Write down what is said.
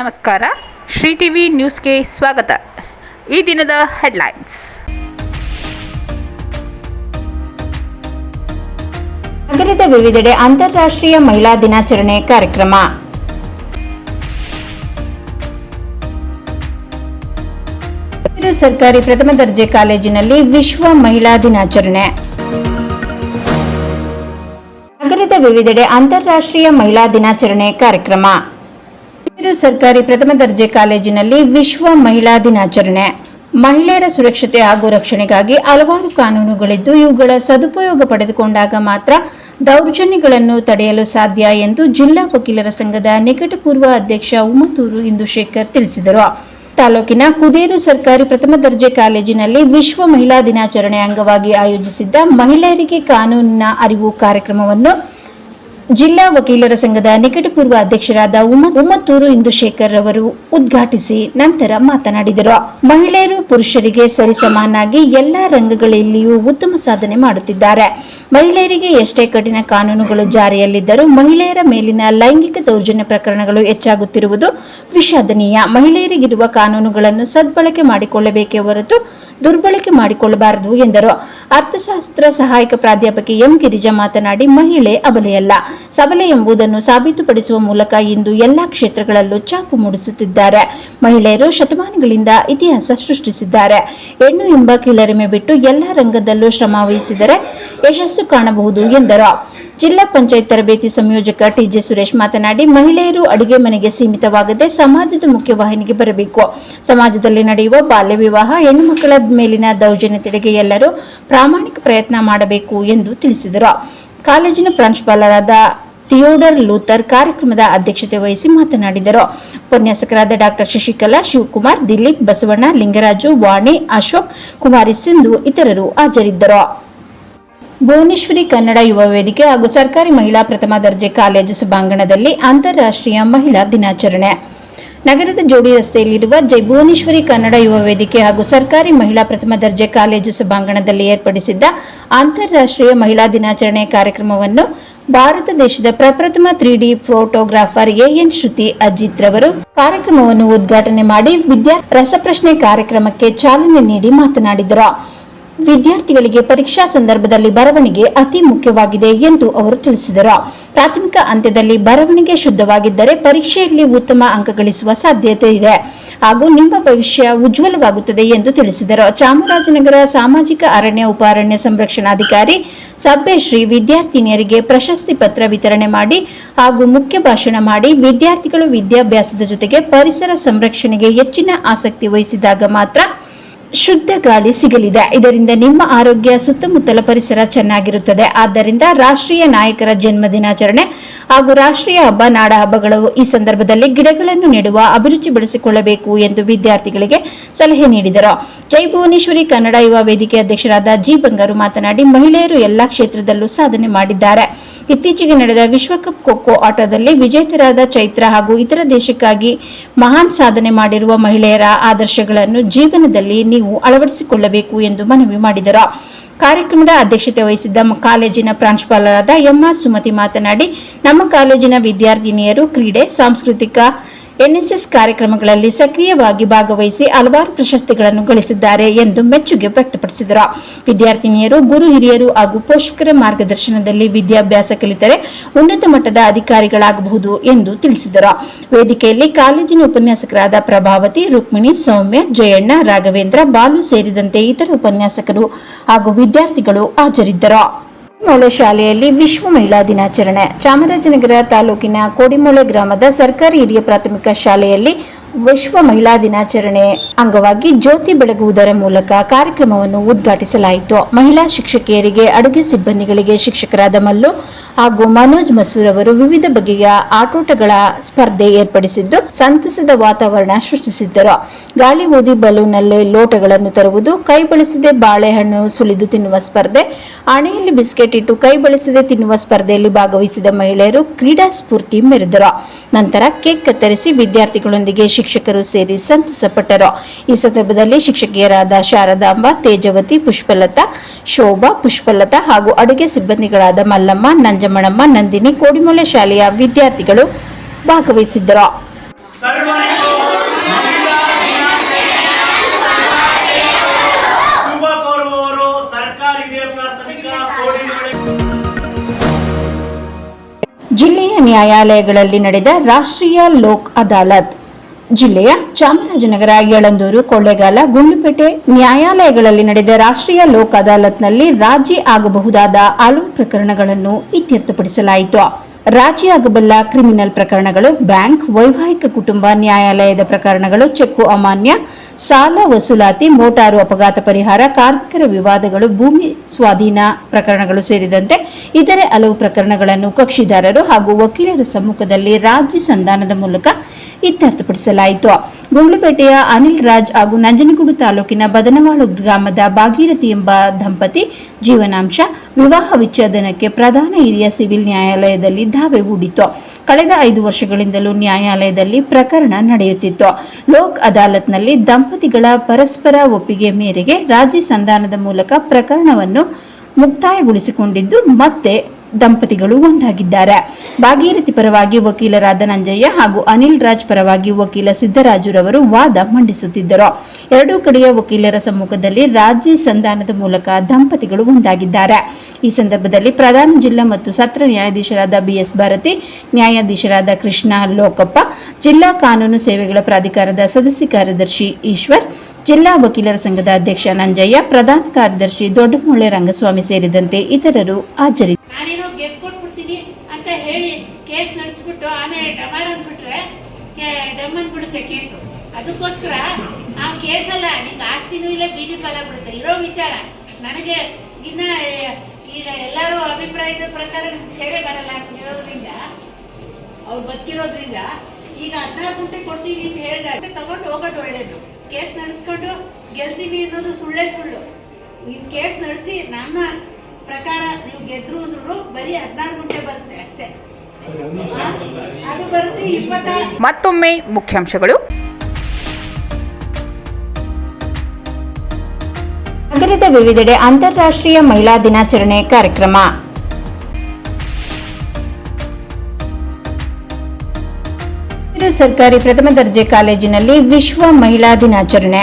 ನಮಸ್ಕಾರ. ಶ್ರೀ ಟಿವಿ ನ್ಯೂಸ್ಗೆ ಸ್ವಾಗತ. ಈ ದಿನದ ಹೆಡ್ಲೈನ್ಸ್. ನಗರದ ವಿವಿಧೆಡೆ ಅಂತಾರಾಷ್ಟ್ರೀಯ ಮಹಿಳಾ ದಿನಾಚರಣೆ ಕಾರ್ಯಕ್ರಮ. ಸರ್ಕಾರಿ ಪ್ರಥಮ ದರ್ಜೆ ಕಾಲೇಜಿನಲ್ಲಿ ವಿಶ್ವ ಮಹಿಳಾ ದಿನಾಚರಣೆ. ನಗರದ ವಿವಿಧೆಡೆ ಅಂತಾರಾಷ್ಟ್ರೀಯ ಮಹಿಳಾ ದಿನಾಚರಣೆ ಕಾರ್ಯಕ್ರಮ. ಸರ್ಕಾರಿ ಪ್ರಥಮ ದರ್ಜೆ ಕಾಲೇಜಿನಲ್ಲಿ ವಿಶ್ವ ಮಹಿಳಾ ದಿನಾಚರಣೆ. ಮಹಿಳೆಯರ ಸುರಕ್ಷತೆ ಹಾಗೂ ರಕ್ಷಣೆಗಾಗಿ ಹಲವಾರು ಕಾನೂನುಗಳಿದ್ದು, ಇವುಗಳ ಸದುಪಯೋಗ ಪಡೆದುಕೊಂಡಾಗ ಮಾತ್ರ ದೌರ್ಜನ್ಯಗಳನ್ನು ತಡೆಯಲು ಸಾಧ್ಯ ಎಂದು ಜಿಲ್ಲಾ ವಕೀಲರ ಸಂಘದ ನಿಕಟಪೂರ್ವ ಅಧ್ಯಕ್ಷ ಉಮತೂರು ಇಂದುಶೇಖರ್ ತಿಳಿಸಿದರು. ತಾಲೂಕಿನ ಕುದೇರು ಸರ್ಕಾರಿ ಪ್ರಥಮ ದರ್ಜೆ ಕಾಲೇಜಿನಲ್ಲಿ ವಿಶ್ವ ಮಹಿಳಾ ದಿನಾಚರಣೆ ಅಂಗವಾಗಿ ಆಯೋಜಿಸಿದ್ದ ಮಹಿಳೆಯರಿಗೆ ಕಾನೂನಿನ ಅರಿವು ಕಾರ್ಯಕ್ರಮವನ್ನು ಜಿಲ್ಲಾ ವಕೀಲರ ಸಂಘದ ನಿಕಟಪೂರ್ವ ಅಧ್ಯಕ್ಷರಾದ ಉಮ ಉಮ್ಮತ್ತೂರು ಇಂದುಶೇಖರ್ ಅವರು ಉದ್ಘಾಟಿಸಿ ನಂತರ ಮಾತನಾಡಿದರು. ಮಹಿಳೆಯರು ಪುರುಷರಿಗೆ ಸರಿಸಮಾನಾಗಿ ಎಲ್ಲಾ ರಂಗಗಳಲ್ಲಿಯೂ ಉತ್ತಮ ಸಾಧನೆ ಮಾಡುತ್ತಿದ್ದಾರೆ. ಮಹಿಳೆಯರಿಗೆ ಎಷ್ಟೇ ಕಠಿಣ ಕಾನೂನುಗಳು ಜಾರಿಯಲ್ಲಿದ್ದರೂ ಮಹಿಳೆಯರ ಮೇಲಿನ ಲೈಂಗಿಕ ದೌರ್ಜನ್ಯ ಪ್ರಕರಣಗಳು ಹೆಚ್ಚಾಗುತ್ತಿರುವುದು ವಿಷಾದನೀಯ. ಮಹಿಳೆಯರಿಗಿರುವ ಕಾನೂನುಗಳನ್ನು ಸದ್ಬಳಕೆ ಮಾಡಿಕೊಳ್ಳಬೇಕೇ ಹೊರತು ದುರ್ಬಳಕೆ ಮಾಡಿಕೊಳ್ಳಬಾರದು ಎಂದರು. ಅರ್ಥಶಾಸ್ತ್ರ ಸಹಾಯಕ ಪ್ರಾಧ್ಯಾಪಕಿ ಎಂ ಗಿರಿಜಾ ಮಾತನಾಡಿ, ಮಹಿಳೆ ಅಬಲೆಯಲ್ಲ. ಸಬಲೆ ಎಂಬುದನ್ನು ಸಾಬೀತುಪಡಿಸುವ ಮೂಲಕ ಇಂದು ಎಲ್ಲಾ ಕ್ಷೇತ್ರಗಳಲ್ಲೂ ಚಾಪು ಮೂಡಿಸುತ್ತಿದ್ದಾರೆ. ಮಹಿಳೆಯರು ಶತಮಾನಗಳಿಂದ ಇತಿಹಾಸ ಸೃಷ್ಟಿಸಿದ್ದಾರೆ. ಹೆಣ್ಣು ಎಂಬ ಕೀಲರಿಮೆ ಬಿಟ್ಟು ಎಲ್ಲ ರಂಗದಲ್ಲೂ ಶ್ರಮ ವಹಿಸಿದರೆ ಯಶಸ್ಸು ಕಾಣಬಹುದು ಎಂದರು. ಜಿಲ್ಲಾ ಪಂಚಾಯತ್ ತರಬೇತಿ ಸಂಯೋಜಕ ಟಿಜೆ ಸುರೇಶ್ ಮಾತನಾಡಿ, ಮಹಿಳೆಯರು ಅಡುಗೆ ಮನೆಗೆ ಸೀಮಿತವಾಗದೆ ಸಮಾಜದ ಮುಖ್ಯವಾಹಿನಿಗೆ ಬರಬೇಕು. ಸಮಾಜದಲ್ಲಿ ನಡೆಯುವ ಬಾಲ್ಯ ವಿವಾಹ, ಹೆಣ್ಣು ಮಕ್ಕಳ ಮೇಲಿನ ದೌರ್ಜನ್ಯ ತಡೆಗೆ ಎಲ್ಲರೂ ಪ್ರಾಮಾಣಿಕ ಪ್ರಯತ್ನ ಮಾಡಬೇಕು ಎಂದು ತಿಳಿಸಿದರು. ಕಾಲೇಜಿನ ಪ್ರಾಂಶುಪಾಲರಾದ ಥಿಯೋಡರ್ ಲೂಥರ್ ಕಾರ್ಯಕ್ರಮದ ಅಧ್ಯಕ್ಷತೆ ವಹಿಸಿ ಮಾತನಾಡಿದರು. ಉಪನ್ಯಾಸಕರಾದ ಡಾಕ್ಟರ್ ಶಶಿಕಲಾ, ಶಿವಕುಮಾರ್, ದಿಲೀಪ್ ಬಸವಣ್ಣ, ಲಿಂಗರಾಜು, ವಾಣಿ, ಅಶೋಕ್, ಕುಮಾರಿ ಸಿಂಧು ಇತರರು ಹಾಜರಿದ್ದರು. ಭುವನೇಶ್ವರಿ ಕನ್ನಡ ಯುವ ವೇದಿಕೆ ಹಾಗೂ ಸರ್ಕಾರಿ ಮಹಿಳಾ ಪ್ರಥಮ ದರ್ಜೆ ಕಾಲೇಜು ಸಭಾಂಗಣದಲ್ಲಿ ಅಂತಾರಾಷ್ಟ್ರೀಯ ಮಹಿಳಾ ದಿನಾಚರಣೆ. ನಗರದ ಜೋಡಿ ರಸ್ತೆಯಲ್ಲಿರುವ ಜೈ ಭುವನೇಶ್ವರಿ ಕನ್ನಡ ಯುವ ವೇದಿಕೆ ಹಾಗೂ ಸರ್ಕಾರಿ ಮಹಿಳಾ ಪ್ರಥಮ ದರ್ಜೆ ಕಾಲೇಜು ಸಭಾಂಗಣದಲ್ಲಿ ಏರ್ಪಡಿಸಿದ್ದ ಅಂತಾರಾಷ್ಟ್ರೀಯ ಮಹಿಳಾ ದಿನಾಚರಣೆ ಕಾರ್ಯಕ್ರಮವನ್ನು ಭಾರತ ದೇಶದ ಪ್ರಪ್ರಥಮ three D photographer A N Shruti Ajit ರವರು ಕಾರ್ಯಕ್ರಮವನ್ನು ಉದ್ಘಾಟನೆ ಮಾಡಿ ವಿದ್ಯಾ ರಸಪ್ರಶ್ನೆ ಕಾರ್ಯಕ್ರಮಕ್ಕೆ ಚಾಲನೆ ನೀಡಿ ಮಾತನಾಡಿದರು. ವಿದ್ಯಾರ್ಥಿಗಳಿಗೆ ಪರೀಕ್ಷಾ ಸಂದರ್ಭದಲ್ಲಿ ಬರವಣಿಗೆ ಅತಿ ಮುಖ್ಯವಾಗಿದೆ ಎಂದು ಅವರು ತಿಳಿಸಿದರು. ಪ್ರಾಥಮಿಕ ಅಂತ್ಯದಲ್ಲಿ ಬರವಣಿಗೆ ಶುದ್ಧವಾಗಿದ್ದರೆ ಪರೀಕ್ಷೆಯಲ್ಲಿ ಉತ್ತಮ ಅಂಕ ಗಳಿಸುವ ಸಾಧ್ಯತೆ ಇದೆ ಹಾಗೂ ನಿಮ್ಮ ಭವಿಷ್ಯ ಉಜ್ವಲವಾಗುತ್ತದೆ ಎಂದು ತಿಳಿಸಿದರು. ಚಾಮರಾಜನಗರ ಸಾಮಾಜಿಕ ಅರಣ್ಯ ಉಪ ಅರಣ್ಯ ಸಂರಕ್ಷಣಾಧಿಕಾರಿ ಸಭ್ಯಶ್ರೀ ವಿದ್ಯಾರ್ಥಿನಿಯರಿಗೆ ಪ್ರಶಸ್ತಿ ಪತ್ರ ವಿತರಣೆ ಮಾಡಿ ಹಾಗೂ ಮುಖ್ಯ ಭಾಷಣ ಮಾಡಿ ವಿದ್ಯಾರ್ಥಿಗಳು ವಿದ್ಯಾಭ್ಯಾಸದ ಜೊತೆಗೆ ಪರಿಸರ ಸಂರಕ್ಷಣೆಗೆ ಹೆಚ್ಚಿನ ಆಸಕ್ತಿ ವಹಿಸಿದಾಗ ಮಾತ್ರ ಶುದ್ಧ ಗಾಳಿ ಸಿಗಲಿದೆ. ಇದರಿಂದ ನಿಮ್ಮ ಆರೋಗ್ಯ ಸುತ್ತಮುತ್ತಲ ಪರಿಸರ ಚೆನ್ನಾಗಿರುತ್ತದೆ. ಆದ್ದರಿಂದ ರಾಷ್ಟ್ರೀಯ ನಾಯಕರ ಜನ್ಮ ದಿನಾಚರಣೆ ಹಾಗೂ ರಾಷ್ಟ್ರೀಯ ಹಬ್ಬ ನಾಡ ಹಬ್ಬಗಳು ಈ ಸಂದರ್ಭದಲ್ಲಿ ಗಿಡಗಳನ್ನು ನೆಡುವ ಅಭಿರುಚಿ ಬೆಳೆಸಿಕೊಳ್ಳಬೇಕು ಎಂದು ವಿದ್ಯಾರ್ಥಿಗಳಿಗೆ ಸಲಹೆ ನೀಡಿದರು. ಜೈ ಭುವನೇಶ್ವರಿ ಕನ್ನಡ ಯುವ ವೇದಿಕೆ ಅಧ್ಯಕ್ಷರಾದ ಜಿ ಬಂಗಾರು ಮಾತನಾಡಿ, ಮಹಿಳೆಯರು ಎಲ್ಲಾ ಕ್ಷೇತ್ರದಲ್ಲೂ ಸಾಧನೆ ಮಾಡಿದ್ದಾರೆ. ಇತ್ತೀಚೆಗೆ ನಡೆದ ವಿಶ್ವಕಪ್ ಖೋಖೋ ಆಟದಲ್ಲಿ ವಿಜೇತರಾದ ಚೈತ್ರ ಹಾಗೂ ಇತರ ದೇಶಕ್ಕಾಗಿ ಮಹಾನ್ ಸಾಧನೆ ಮಾಡಿರುವ ಮಹಿಳೆಯರ ಆದರ್ಶಗಳನ್ನು ಜೀವನದಲ್ಲಿ ನೀವು ಅಳವಡಿಸಿಕೊಳ್ಳಬೇಕು ಎಂದು ಮನವಿ ಮಾಡಿದರು. ಕಾರ್ಯಕ್ರಮದ ಅಧ್ಯಕ್ಷತೆ ವಹಿಸಿದ್ದ ಕಾಲೇಜಿನ ಪ್ರಾಂಶುಪಾಲರಾದ ಎಂಆರ್ ಸುಮತಿ ಮಾತನಾಡಿ, ನಮ್ಮ ಕಾಲೇಜಿನ ವಿದ್ಯಾರ್ಥಿನಿಯರು ಕ್ರೀಡೆ, ಸಾಂಸ್ಕೃತಿಕ ಎನ್ಎಸ್ಎಸ್ ಕಾರ್ಯಕ್ರಮಗಳಲ್ಲಿ ಸಕ್ರಿಯವಾಗಿ ಭಾಗವಹಿಸಿ ಹಲವಾರು ಪ್ರಶಸ್ತಿಗಳನ್ನು ಗಳಿಸಿದ್ದಾರೆ ಎಂದು ಮೆಚ್ಚುಗೆ ವ್ಯಕ್ತಪಡಿಸಿದರು. ವಿದ್ಯಾರ್ಥಿನಿಯರು, ಗುರು ಹಿರಿಯರು ಹಾಗೂ ಪೋಷಕರ ಮಾರ್ಗದರ್ಶನದಲ್ಲಿ ವಿದ್ಯಾಭ್ಯಾಸ ಕಲಿತರೆ ಉನ್ನತ ಮಟ್ಟದ ಅಧಿಕಾರಿಗಳಾಗಬಹುದು ಎಂದು ತಿಳಿಸಿದರು. ವೇದಿಕೆಯಲ್ಲಿ ಕಾಲೇಜಿನ ಉಪನ್ಯಾಸಕರಾದ ಪ್ರಭಾವತಿ, ರುಕ್ಮಿಣಿ, ಸೌಮ್ಯ, ಜಯಣ್ಣ, ರಾಘವೇಂದ್ರ, ಬಾಲು ಸೇರಿದಂತೆ ಇತರ ಉಪನ್ಯಾಸಕರು ಹಾಗೂ ವಿದ್ಯಾರ್ಥಿಗಳು ಹಾಜರಿದ್ದರು. ಕೋಡಿಮೋಳೆ ಶಾಲೆಯಲ್ಲಿ ವಿಶ್ವ ಮಹಿಳಾ ದಿನಾಚರಣೆ ಚಾಮರಾಜನಗರ ತಾಲೂಕಿನ ಕೋಡಿಮೋಳೆ ಗ್ರಾಮದ ಸರ್ಕಾರಿ ಹಿರಿಯ ಪ್ರಾಥಮಿಕ ಶಾಲೆಯಲ್ಲಿ ವಿಶ್ವ ಮಹಿಳಾ ದಿನಾಚರಣೆ ಅಂಗವಾಗಿ ಜ್ಯೋತಿ ಬೆಳಗುವುದರ ಮೂಲಕ ಕಾರ್ಯಕ್ರಮವನ್ನು ಉದ್ಘಾಟಿಸಲಾಯಿತು. ಮಹಿಳಾ ಶಿಕ್ಷಕಿಯರಿಗೆ, ಅಡುಗೆ ಸಿಬ್ಬಂದಿಗಳಿಗೆ ಶಿಕ್ಷಕರಾದ ಮಲ್ಲು ಹಾಗೂ ಮನೋಜ್ ಮಸೂರ್ ಅವರು ವಿವಿಧ ಬಗೆಯ ಆಟೋಟಗಳ ಸ್ಪರ್ಧೆ ಏರ್ಪಡಿಸಿದ್ದು, ಸಂತಸದ ವಾತಾವರಣ ಸೃಷ್ಟಿಸಿದ್ದರು. ಗಾಳಿ ಊದಿ ಬಲೂನಲ್ಲಿ ಲೋಟಗಳನ್ನು ತರುವುದು, ಕೈ ಬಳಸದೆ ಬಾಳೆಹಣ್ಣು ಸುಲಿದು ತಿನ್ನುವ ಸ್ಪರ್ಧೆ ಹಣೆಯಲ್ಲಿ ಬಿಸ್ಕೆಟ್ ಇಟ್ಟು ಕೈ ಬಳಸದೆ ತಿನ್ನುವ ಸ್ಪರ್ಧೆಯಲ್ಲಿ ಭಾಗವಹಿಸಿದ ಮಹಿಳೆಯರು ಕ್ರೀಡಾ ಸ್ಫೂರ್ತಿ ಮೆರೆದರು. ನಂತರ ಕೇಕ್ ಕತ್ತರಿಸಿ ವಿದ್ಯಾರ್ಥಿಗಳೊಂದಿಗೆ ಶಿಕ್ಷಕರು ಸೇರಿ ಸಂತಸಪಟ್ಟರು. ಈ ಸಂದರ್ಭದಲ್ಲಿ ಶಿಕ್ಷಕಿಯರಾದ ಶಾರದಾಂಬ, ತೇಜವತಿ, ಪುಷ್ಪಲತಾ, ಶೋಭಾ, ಪುಷ್ಪಲತಾ ಹಾಗೂ ಅಡುಗೆ ಸಿಬ್ಬಂದಿಗಳಾದ ಮಲ್ಲಮ್ಮ ನಂಜಮ್ಮಣಮ್ಮ ನಂದಿನಿ ಕೋಡಿಮೊಳೆ ಶಾಲೆಯ ವಿದ್ಯಾರ್ಥಿಗಳು ಭಾಗವಹಿಸಿದ್ದರು. ಜಿಲ್ಲೆಯ ನ್ಯಾಯಾಲಯಗಳಲ್ಲಿ ನಡೆದ ರಾಷ್ಟ್ರೀಯ ಲೋಕ್ ಅದಾಲತ್ ಜಿಲ್ಲೆಯ ಚಾಮರಾಜನಗರ, ಯಳಂದೂರು, ಕೊಳ್ಳೇಗಾಲ, ಗುಂಡ್ಲುಪೇಟೆ ನ್ಯಾಯಾಲಯಗಳಲ್ಲಿ ನಡೆದ ರಾಷ್ಟ್ರೀಯ ಲೋಕ್ ಅದಾಲತ್ನಲ್ಲಿ ರಾಜಿ ಆಗಬಹುದಾದ ಹಲವು ಪ್ರಕರಣಗಳನ್ನು ಇತ್ಯರ್ಥಪಡಿಸಲಾಯಿತು. ರಾಜಿಯಾಗಬಲ್ಲ ಕ್ರಿಮಿನಲ್ ಪ್ರಕರಣಗಳು, ಬ್ಯಾಂಕ್, ವೈವಾಹಿಕ ಕುಟುಂಬ ನ್ಯಾಯಾಲಯದ ಪ್ರಕರಣಗಳು, ಚೆಕ್ಕು ಅಮಾನ್ಯ, ಸಾಲ ವಸೂಲಾತಿ, ಮೋಟಾರು ಅಪಘಾತ ಪರಿಹಾರ, ಕಾರ್ಮಿಕರ ವಿವಾದಗಳು, ಭೂಮಿ ಸ್ವಾಧೀನ ಪ್ರಕರಣಗಳು ಸೇರಿದಂತೆ ಇತರೆ ಹಲವು ಪ್ರಕರಣಗಳನ್ನು ಕಕ್ಷಿದಾರರು ಹಾಗೂ ವಕೀಲರ ಸಮ್ಮುಖದಲ್ಲಿ ರಾಜಿ ಸಂಧಾನದ ಮೂಲಕ ಇತ್ಯರ್ಥಪಡಿಸಲಾಯಿತು. ಗುಂಡ್ಲುಪೇಟೆಯ ಅನಿಲ್ ರಾಜ್ ಹಾಗೂ ನಂಜನಗೂಡು ತಾಲೂಕಿನ ಬದನವಾಳು ಗ್ರಾಮದ ಭಾಗೀರಥಿ ಎಂಬ ದಂಪತಿ ಜೀವನಾಂಶ ವಿವಾಹ ವಿಚ್ಛೇದನಕ್ಕೆ ಪ್ರಧಾನ ಹಿರಿಯ ಸಿವಿಲ್ ನ್ಯಾಯಾಲಯದಲ್ಲಿ ದಾವೆ ಹೂಡಿತು ಕಳೆದ ಐದು ವರ್ಷಗಳಿಂದಲೂ ನ್ಯಾಯಾಲಯದಲ್ಲಿ ಪ್ರಕರಣ ನಡೆಯುತ್ತಿತ್ತು. ಲೋಕ್ ಅದಾಲತ್ನಲ್ಲಿ ದಂಪತಿಗಳ ಪರಸ್ಪರ ಒಪ್ಪಿಗೆ ಮೇರೆಗೆ ರಾಜಿ ಸಂಧಾನದ ಮೂಲಕ ಪ್ರಕರಣವನ್ನು ಮುಕ್ತಾಯಗೊಳಿಸಿಕೊಂಡಿದ್ದು ಮತ್ತೆ ದಂಪತಿಗಳು ಒಂದಾಗಿದ್ದಾರೆ. ಭಾಗೀರಥಿ ಪರವಾಗಿ ವಕೀಲರಾದ ನಂಜಯ್ಯ ಹಾಗೂ ಅನಿಲ್ ರಾಜ್ ಪರವಾಗಿ ವಕೀಲ ಸಿದ್ದರಾಜುರವರು ವಾದ ಮಂಡಿಸುತ್ತಿದ್ದರು. ಎರಡೂ ಕಡೆಯ ವಕೀಲರ ಸಮ್ಮುಖದಲ್ಲಿ ರಾಜಿ ಸಂಧಾನದ ಮೂಲಕ ದಂಪತಿಗಳು ಒಂದಾಗಿದ್ದಾರೆ. ಈ ಸಂದರ್ಭದಲ್ಲಿ ಪ್ರಧಾನ ಜಿಲ್ಲಾ ಮತ್ತು ಸತ್ರ ನ್ಯಾಯಾಧೀಶರಾದ ಬಿಎಸ್ ಭಾರತಿ, ನ್ಯಾಯಾಧೀಶರಾದ ಕೃಷ್ಣ ಲೋಕಪ್ಪ, ಜಿಲ್ಲಾ ಕಾನೂನು ಸೇವೆಗಳ ಪ್ರಾಧಿಕಾರದ ಸದಸ್ಯ ಕಾರ್ಯದರ್ಶಿ ಈಶ್ವರ್, ಜಿಲ್ಲಾ ವಕೀಲರ ಸಂಘದ ಅಧ್ಯಕ್ಷ ನಂಜಯ್ಯ, ಪ್ರಧಾನ ಕಾರ್ಯದರ್ಶಿ ದೊಡ್ಡಮೊಳ್ಳೆ ರಂಗಸ್ವಾಮಿ ಸೇರಿದಂತೆ ಇತರರು ಹಾಜರಿದ್ದರು ನಾನೇನೋ ಗೆದ್ದು ಕೊಟ್ಬಿಡ್ತೀನಿ ಅಂತ ಹೇಳಿ ಕೇಸ್ ನಡೆಸ್ಬಿಟ್ಟು ಆಮೇಲೆ ಡಮಾರ್ ಅಂದ್ಬಿಟ್ರೆ ಡಮ್ ಅಂದ್ಬಿಡುತ್ತೆ ಕೇಸು ಅದಕ್ಕೋಸ್ಕರ ಆ ಕೇಸಲ್ಲ ನಿಂಗೆ ಆಸ್ತಿನೂ ಇಲ್ಲ, ಬೀದಿ ಬಿಡುತ್ತೆ ಇರೋ ವಿಚಾರ. ನನಗೆ ಇನ್ನ ಈಗ ಎಲ್ಲರೂ ಅಭಿಪ್ರಾಯದ ಪ್ರಕಾರ ಸೇವೆ ಬರಲ್ಲ ಅಂತ ಹೇಳೋದ್ರಿಂದ, ಅವ್ರು ಬದುಕಿರೋದ್ರಿಂದ, ಈಗ ಹದಿನಾಲ್ಕು ಗಂಟೆ ಕೊಡ್ತೀವಿ ಅಂತ ಹೇಳಿದಾಗ ತಗೊಂಡು ಹೋಗೋದು ಒಳ್ಳೇದು. ಕೇಸ್ ನಡೆಸ್ಕೊಂಡು ಗೆಲ್ತೀನಿ ಅನ್ನೋದು ಸುಳ್ಳೇ ಸುಳ್ಳು. ನಿನ್ ಕೇಸ್ ನಡೆಸಿ ನನ್ನ ಪ್ರಕಾರ ನೀವು ಗೆದ್ರು ಅಂದ್ರು ಬರೀ ಹದಿನಾರು ಗಂಟೆ ಬರುತ್ತೆ ಅಷ್ಟೇ. ಅದು ಬರುತ್ತೆ ಇಪ್ಪತ್ತ ಮತ್ತೊಮ್ಮೆ ಮುಖ್ಯಾಂಶಗಳು. ನಗರದ ವಿವಿಧೆಡೆ ಅಂತಾರಾಷ್ಟ್ರೀಯ ಮಹಿಳಾ ದಿನಾಚರಣೆ ಕಾರ್ಯಕ್ರಮ. ಸರ್ಕಾರಿ ಪ್ರಥಮ ದರ್ಜೆ ಕಾಲೇಜಿನಲ್ಲಿ ವಿಶ್ವ ಮಹಿಳಾ ದಿನಾಚರಣೆ.